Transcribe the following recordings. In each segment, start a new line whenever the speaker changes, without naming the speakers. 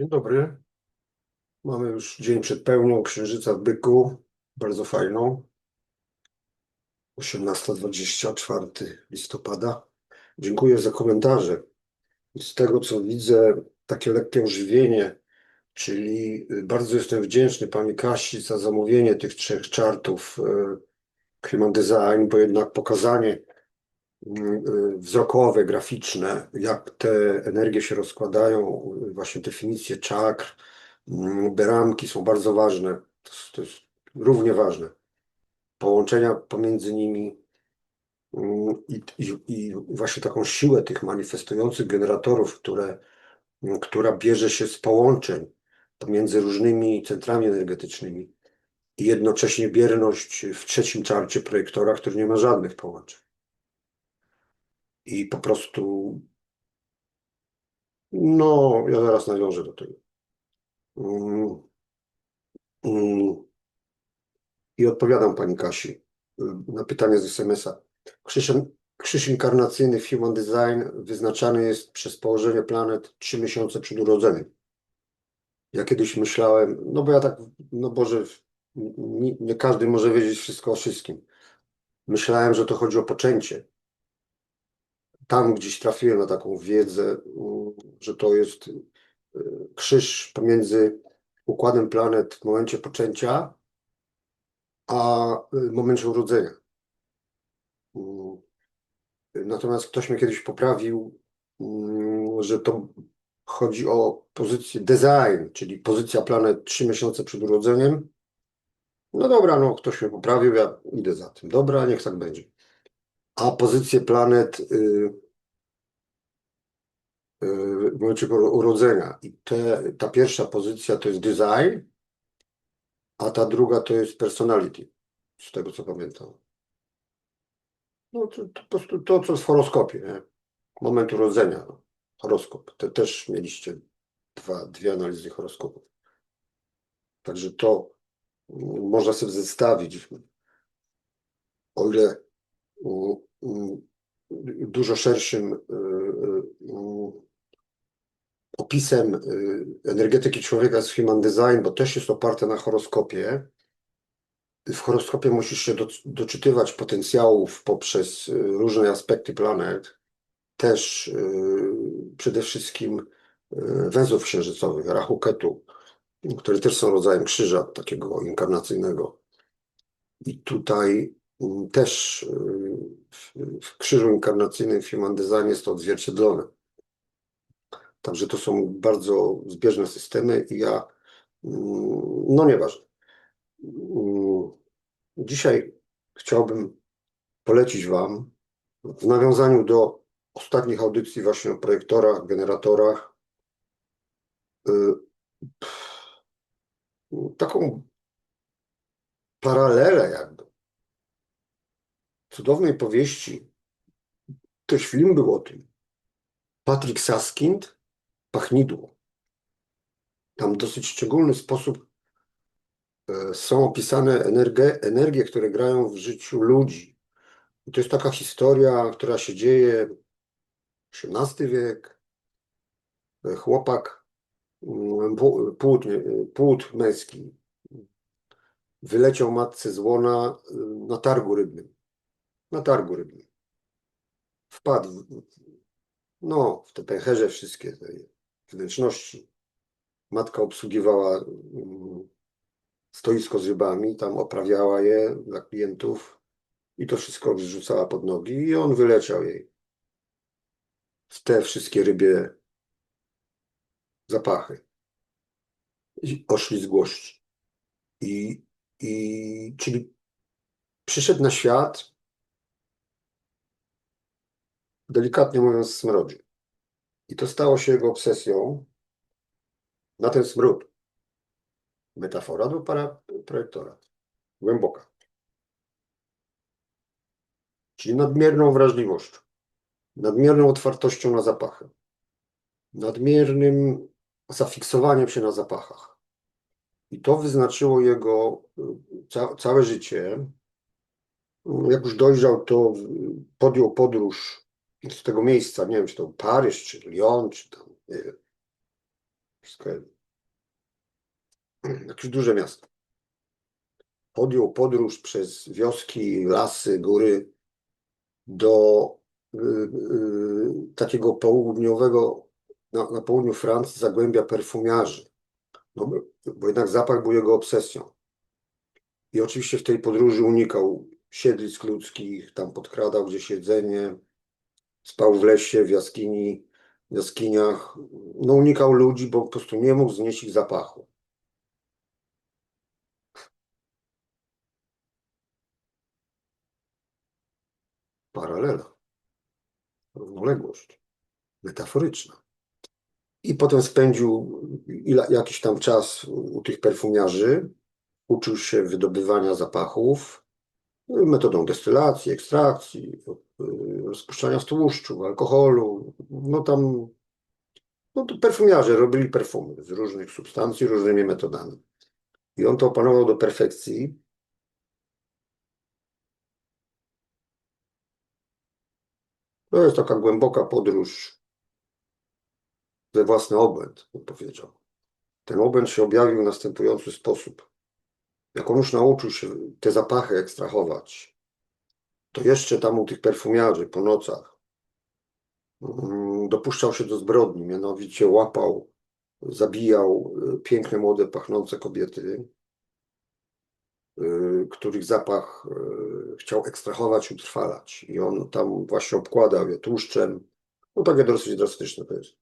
Dzień dobry. Mamy już dzień przed pełnią Księżyca w Byku. Bardzo fajną. 18.24 listopada. Dziękuję za komentarze. Z tego co widzę, takie lekkie ożywienie, czyli y, bardzo jestem wdzięczny pani Kasi za zamówienie tych trzech czartów y, Human Design, bo jednak pokazanie y, y, wzrokowe, graficzne, jak te energie się rozkładają, właśnie definicje czakr, beramki są bardzo ważne. To jest, to jest równie ważne. Połączenia pomiędzy nimi i, i, i właśnie taką siłę tych manifestujących generatorów, które, która bierze się z połączeń pomiędzy różnymi centrami energetycznymi i jednocześnie bierność w trzecim czarcie projektora, który nie ma żadnych połączeń. I po prostu, no, ja zaraz nawiążę do tego. Mm, mm. I odpowiadam pani Kasi y, na pytanie z SMS-a. Krzyż, krzyż inkarnacyjny w Human Design wyznaczany jest przez położenie planet trzy miesiące przed urodzeniem. Ja kiedyś myślałem, no bo ja tak, no Boże, nie, nie każdy może wiedzieć wszystko o wszystkim. Myślałem, że to chodzi o poczęcie. Tam gdzieś trafiłem na taką wiedzę, że to jest y, krzyż pomiędzy układem planet w momencie poczęcia, a y, momencie urodzenia. Natomiast ktoś mnie kiedyś poprawił, że to chodzi o pozycję design, czyli pozycja planet trzy miesiące przed urodzeniem. No dobra, no ktoś mnie poprawił, ja idę za tym. Dobra, niech tak będzie. A pozycję planet y, y, w momencie uro- urodzenia. I te, ta pierwsza pozycja to jest design, a ta druga to jest personality, z tego co pamiętam. No to, to po prostu to, co w horoskopie, nie? Moment urodzenia, no. horoskop. Te też mieliście dwa, dwie analizy horoskopów. Także to mm, można sobie zestawić. O ile dużo szerszym y, y, opisem y, energetyki człowieka jest Human Design, bo też jest oparte na horoskopie. W horoskopie musisz się do, doczytywać potencjałów poprzez y, różne aspekty planet, też y, przede wszystkim y, węzłów księżycowych, Rahu Ketu, które też są rodzajem krzyża takiego inkarnacyjnego. I tutaj też y, w, krzyżu inkarnacyjnym w Human Design jest to odzwierciedlone. Także to są bardzo zbieżne systemy i ja, mm, no nieważne. Mm, Dzisiaj chciałbym polecić Wam w nawiązaniu do ostatnich audycji właśnie o projektorach, generatorach, y, taką paralelę jakby cudownej powieści. Też film był o tym. Patrick Saskind, Pachnidło. Tam w dosyć szczególny sposób e, są opisane energie, energie, które grają w życiu ludzi. I to jest taka historia, która się dzieje XVIII wiek. E, Chłopak, mm, płód, nie, płód męski, wyleciał matce z łona na targu rybnym. Na targu rybnym. Wpadł no, w te pęcherze wszystkie, te wnętrzności. Matka obsługiwała mm, stoisko z rybami, tam oprawiała je dla klientów i to wszystko zrzucała pod nogi i on wyleciał jej w te wszystkie rybie zapachy i oślizgłości. I, i czyli przyszedł na świat, delikatnie mówiąc, smrodzie. I to stało się jego obsesją na ten smród. Metafora do para projektora. Głęboka. Czyli nadmierną wrażliwością, nadmierną otwartością na zapachy, nadmiernym zafiksowaniem się na zapachach. I to wyznaczyło jego y, ca całe życie. Jak już dojrzał, to podjął podróż z tego miejsca, nie wiem, czy to Paryż, czy Lyon, czy tam, nie wiem. Wszystko jedno. Jakieś duże miasto. Podjął podróż przez wioski, lasy, góry do y, y, takiego południowego, na, na południu Francji, zagłębia perfumiarzy. No, bo, bo jednak zapach był jego obsesją. I oczywiście w tej podróży unikał siedlisk ludzkich, tam podkradał gdzieś jedzenie, spał w lesie, w jaskini, w jaskiniach. No unikał ludzi, bo po prostu nie mógł znieść ich zapachu. Paralela. Równoległość. Metaforyczna. I potem spędził ila, jakiś tam czas u tych perfumiarzy, uczył się wydobywania zapachów metodą destylacji, ekstrakcji, rozpuszczania w tłuszczu, alkoholu. No tam no to perfumiarze robili perfumy z różnych substancji, różnymi metodami. I on to opanował do perfekcji. To jest taka głęboka podróż we własny obłęd, bym powiedział. Ten obłęd się objawił w następujący sposób. Jak on już nauczył się te zapachy ekstrahować, to jeszcze tam u tych perfumiarzy po nocach mm, dopuszczał się do zbrodni, mianowicie łapał, zabijał y, piękne, młode, pachnące kobiety, y, których zapach y, chciał ekstrahować, utrwalać. I on tam właśnie obkładał je tłuszczem. No takie dosyć drastyczne to jest.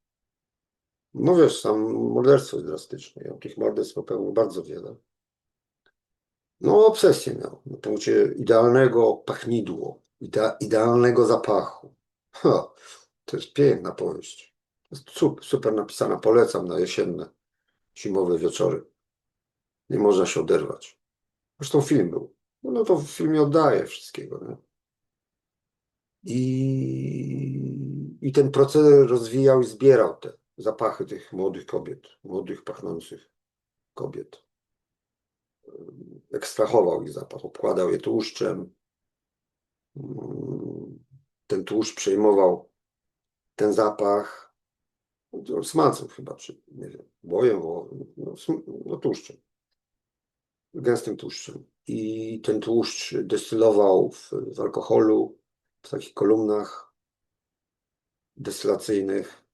No wiesz, sam morderstwo jest drastyczne. Ja tych morderstw popełnił bardzo wiele. No, obsesję miał na punkcie idealnego pachnidło, idea, idealnego zapachu. Ha, to jest piękna powieść. Jest super, super napisana, polecam na jesienne, zimowe wieczory. Nie można się oderwać. Zresztą film był. No, no to w filmie oddaje wszystkiego. Nie? I, I ten proceder rozwijał i zbierał te zapachy tych młodych kobiet, młodych, pachnących kobiet ekstrahował ich zapach, obkładał je tłuszczem. Ten tłuszcz przejmował ten zapach no, smalcem chyba, czy nie wiem, bojem, no, no tłuszczem, gęstym tłuszczem. I ten tłuszcz destylował w, w alkoholu, w takich kolumnach destylacyjnych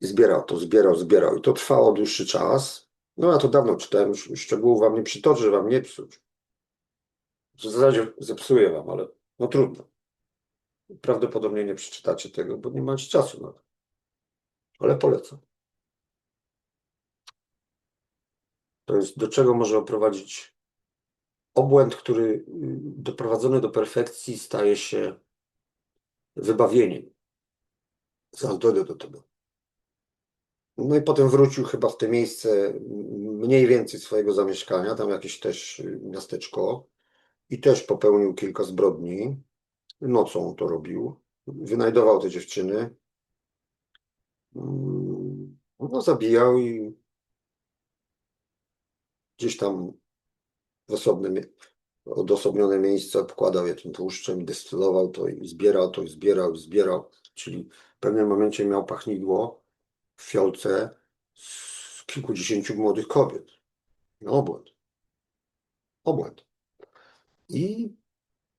i zbierał to, zbierał, zbierał. I to trwało dłuższy czas. No ja to dawno czytałem, już szczegółów wam nie przytoczę, wam nie psuć. W zasadzie zepsuję wam, ale no trudno. Prawdopodobnie nie przeczytacie tego, bo nie macie czasu na to. Ale polecam. To jest do czego może oprowadzić obłęd, który y, doprowadzony do perfekcji staje się wybawieniem. Zaraz dojdę do tego. No i potem wrócił chyba w te miejsce mniej więcej swojego zamieszkania, tam jakieś też y, miasteczko i też popełnił kilka zbrodni. Nocą to robił. Wynajdował te dziewczyny. Mm, No, zabijał i gdzieś tam w osobne, mie- odosobnione miejsce obkładał je tym tłuszczem, destylował to i zbierał to i zbierał i zbierał. Czyli w pewnym momencie miał pachnidło w fiolce z kilkudziesięciu młodych kobiet. No, obłęd. Obłęd. I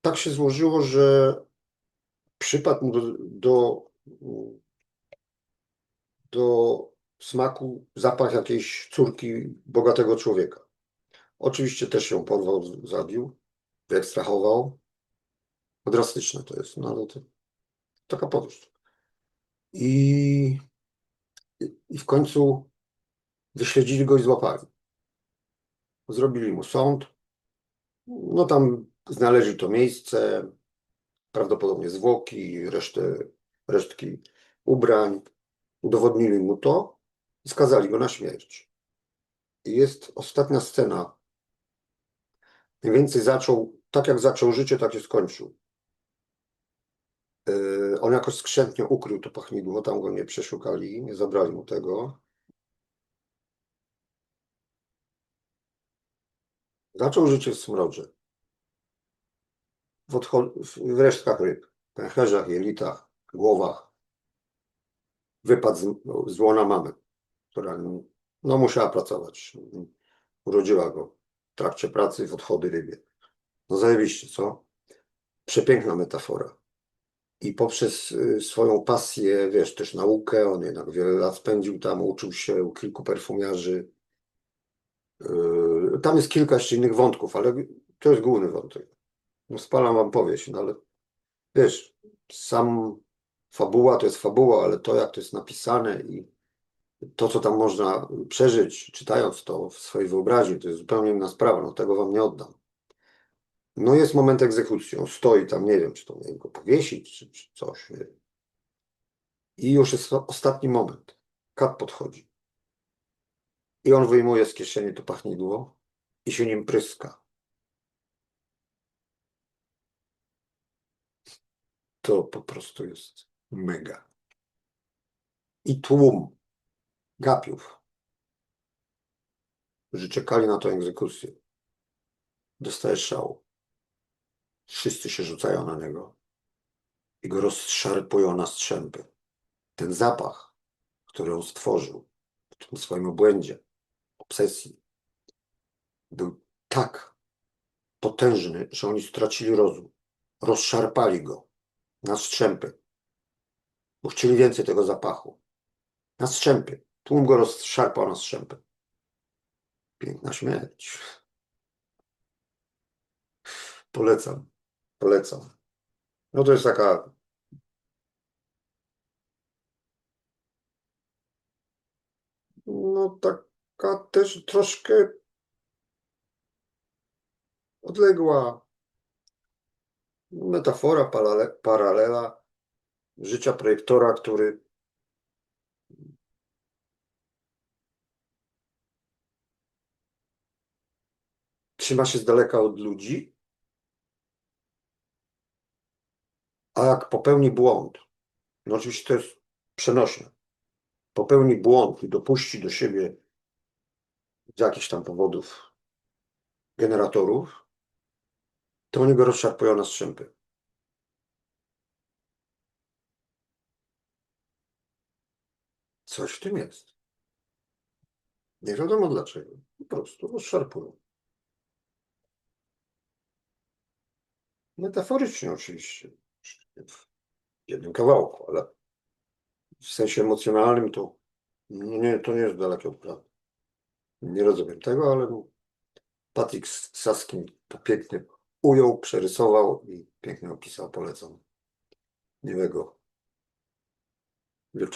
tak się złożyło, że przypadł mu do, do, do smaku zapach jakiejś córki bogatego człowieka. Oczywiście też ją porwał, zabił, wyekstrahował. Drastyczne to jest, no ale to taka podróż. I, I w końcu wyśledzili go i złapali. Zrobili mu sąd. No tam znaleźli to miejsce, prawdopodobnie zwłoki, resztę, resztki ubrań. Udowodnili mu to i skazali go na śmierć. I jest ostatnia scena. Mniej więcej zaczął, tak jak zaczął życie, tak się skończył. Yy, on jakoś skrzętnie ukrył to pachnidło, tam go nie przeszukali, nie zabrali mu tego. Zaczął życie w smrodzie. W, w resztkach ryb, pęcherzach, jelitach, głowach. Wypadł z, z łona mamy. która no, musiała pracować. Urodziła go w trakcie pracy w odchody rybie. No zajebiście, co? Przepiękna metafora. I poprzez y, swoją pasję, wiesz, też naukę, on jednak wiele lat spędził tam, uczył się u kilku perfumiarzy. Yy, Tam jest kilka jeszcze innych wątków, ale to jest główny wątek. No spalam wam powieść, no ale wiesz, sam fabuła to jest fabuła, ale to jak to jest napisane i to, co tam można przeżyć, czytając to w swojej wyobraźni, to jest zupełnie inna sprawa, no tego wam nie oddam. No jest moment egzekucji, on stoi tam, nie wiem, czy to mieli go powiesić, czy, czy coś. I już jest ostatni moment. Kat podchodzi. I on wyjmuje z kieszeni to pachnidło i się nim pryska. To po prostu jest mega. I tłum gapiów, którzy czekali na tę egzekucję, dostaje szału. Wszyscy się rzucają na niego i go rozszarpują na strzępy. Ten zapach, który on stworzył w tym swoim obłędzie, obsesji, był tak potężny, że oni stracili rozum. Rozszarpali go na strzępy, bo chcieli więcej tego zapachu. Na strzępy. Tłum go rozszarpał na strzępy. Piękna śmierć. Polecam. Polecam. No to jest taka no taka też troszkę odległa metafora, parale- paralela życia projektora, który trzyma się z daleka od ludzi, a jak popełni błąd, no oczywiście to jest przenośne, popełni błąd i dopuści do siebie z jakichś tam powodów generatorów, to oni go rozszarpują na strzępy. Coś w tym jest. Nie wiadomo dlaczego. Po prostu rozszarpują. Metaforycznie oczywiście. W jednym kawałku, ale w sensie emocjonalnym to no nie, to nie jest dalekie od prawdy. Nie rozumiem tego, ale Patryk Saskin to pięknie ujął, przerysował i pięknie opisał. Polecam. Miłego